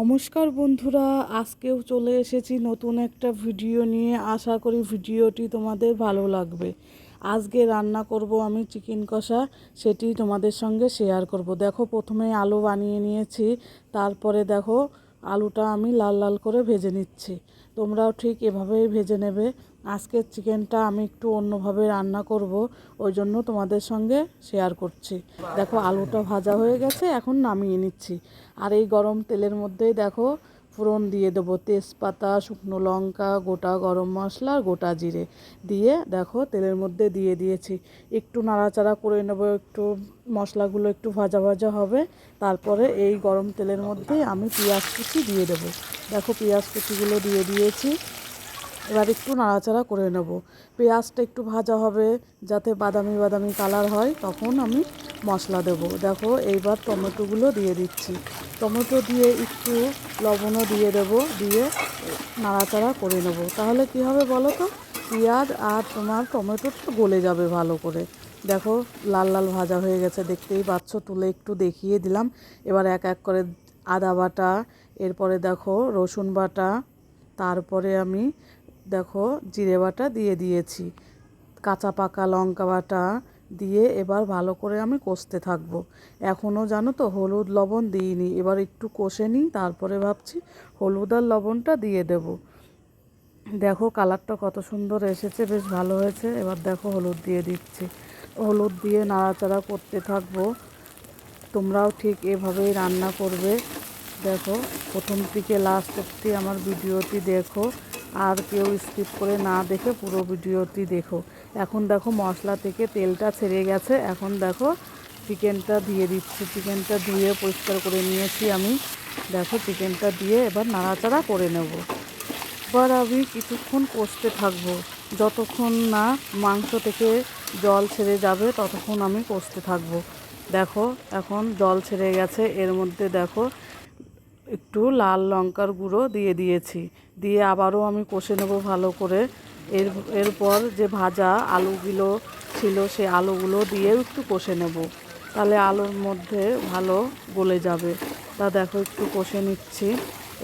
নমস্কার বন্ধুরা, আজকেও চলে এসেছি নতুন একটা ভিডিও নিয়ে। আশা করি ভিডিওটি তোমাদের ভালো লাগবে। আজকে রান্না করব আমি চিকেন কষা, সেটি তোমাদের সঙ্গে শেয়ার করব। দেখো, প্রথমে আলু বানিয়ে নিয়েছি, তারপরে দেখো আলুটা আমি লাল লাল করে ভেজে নিচ্ছি। তোমরাও ঠিক এভাবেই ভেজে নেবে। আজকের চিকেনটা আমি একটু অন্যভাবে রান্না করব, ওই জন্য তোমাদের সঙ্গে শেয়ার করছি। দেখো, আলুটা ভাজা হয়ে গেছে, এখন নামিয়ে নিচ্ছি। আর এই গরম তেলের মধ্যেই দেখো ফোড়ন দিয়ে দেবো তেজপাতা, শুকনো লঙ্কা, গোটা গরম মশলা গোটা জিরে দিয়ে দেখো তেলের মধ্যে দিয়ে দিয়েছি। একটু নাড়াচাড়া করে নেব, একটু মশলাগুলো একটু ভাজা ভাজা হবে। তারপরে এই গরম তেলের মধ্যে আমি পেঁয়াজ কুচি দিয়ে দেবো। দেখো পেঁয়াজ কুচিগুলো দিয়ে দিয়েছি। এবার একটু নাড়াচাড়া করে নেব। পেঁয়াজটা একটু ভাজা হবে, যাতে বাদামি বাদামি কালার হয়, তখন আমি মশলা দেব। দেখো, এইবার টমেটোগুলো দিয়ে দিচ্ছি। টমেটো দিয়ে একটু লবণও দিয়ে দেব, দিয়ে নাড়াচাড়া করে নেব। তাহলে কি হবে বলো তো? পেঁয়াজ আর তোমার টমেটোটা গলে যাবে ভালো করে। দেখো, লাল লাল ভাজা হয়ে গেছে, দেখতেই পাচ্ছ, তুলে একটু দেখিয়ে দিলাম। এবার এক এক করে আদা বাটা, এরপরে দেখো, রসুন বাটা, তারপরে আমি দেখো, জিরে বাটা দিয়ে দিয়েছি। কাঁচা পাকা লঙ্কা বাটা দিয়ে এবার ভালো করে আমি কষতে থাকব। এখনও জানো তো, হলুদ লবণ দিইনি। এবার একটু কষে নিই, তারপরে ভাবছি হলুদ আর লবণটা দিয়ে দেব। দেখো, কালারটা কত সুন্দর এসেছে, বেশ ভালো হয়েছে। এবার দেখো, হলুদ দিয়ে দিচ্ছি। হলুদ দিয়ে নাড়াচাড়া করতে থাকব। তোমরাও ঠিক এভাবেই রান্না করবে। দেখো, প্রথম থেকে লাস্ট অব্দি আমার ভিডিওটি দেখো। আর কেউ স্কিপ করে না দেখে পুরো ভিডিওটি দেখো। এখন দেখো মশলা থেকে তেলটা ছেড়ে গেছে। এখন দেখো চিকেনটা দিয়ে দিচ্ছি। চিকেনটা ধুয়ে পরিষ্কার করে নিয়েছি আমি। দেখো চিকেনটা দিয়ে এবার নাড়াচাড়া করে নেব। এবার আমি কিছুক্ষণ কষতে থাকব। যতক্ষণ না মাংস থেকে জল ছেড়ে যাবে, ততক্ষণ আমি কষতে থাকব। দেখো এখন জল ছেড়ে গেছে। এর মধ্যে দেখো একটু লাল লঙ্কার গুঁড়ো দিয়ে দিয়েছি। দিয়ে আবারও আমি কষে নেব ভালো করে। এর, এরপর যে ভাজা আলুগুলো ছিল সে আলুগুলো দিয়েও একটু কষে নেব। তাহলে আলুর মধ্যে ভালো গলে যাবে। তা দেখো একটু কষে নিচ্ছি।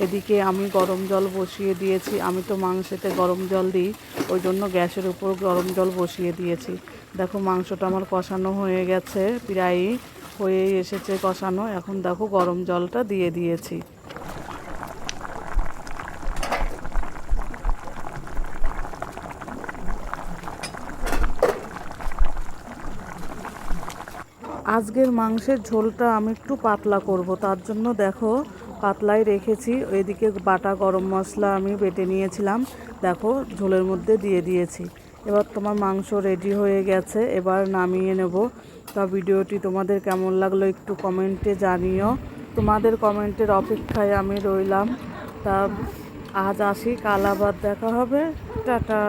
এদিকে আমি গরম জল বসিয়ে দিয়েছি। আমি তো মাংসেতে গরম জল দিই, ওই জন্য গ্যাসের উপর গরম জল বসিয়ে দিয়েছি। দেখো মাংসটা আমার কষানো হয়ে গেছে, প্রায়ই হয়েই এসেছে কষানো। এখন দেখো গরম জলটা দিয়ে দিয়েছি। আজকের মাংসের ঝোলটা আমি একটু পাতলা করব, তার জন্য দেখো পাতলাই রেখেছি। ওইদিকে বাটা গরম মশলা আমি বেটে নিয়েছিলাম, দেখো ঝোলের মধ্যে দিয়ে দিয়েছি। এবার তোমার মাংস রেডি হয়ে গেছে, এবার নামিয়ে নেব। তা ভিডিওটি তোমাদের কেমন লাগল একটু কমেন্টে জানিও। তোমাদের কমেন্টের অপেক্ষায় আমি রইলাম। তা আজ আসি, কাল আবার দেখা হবে। টাটা।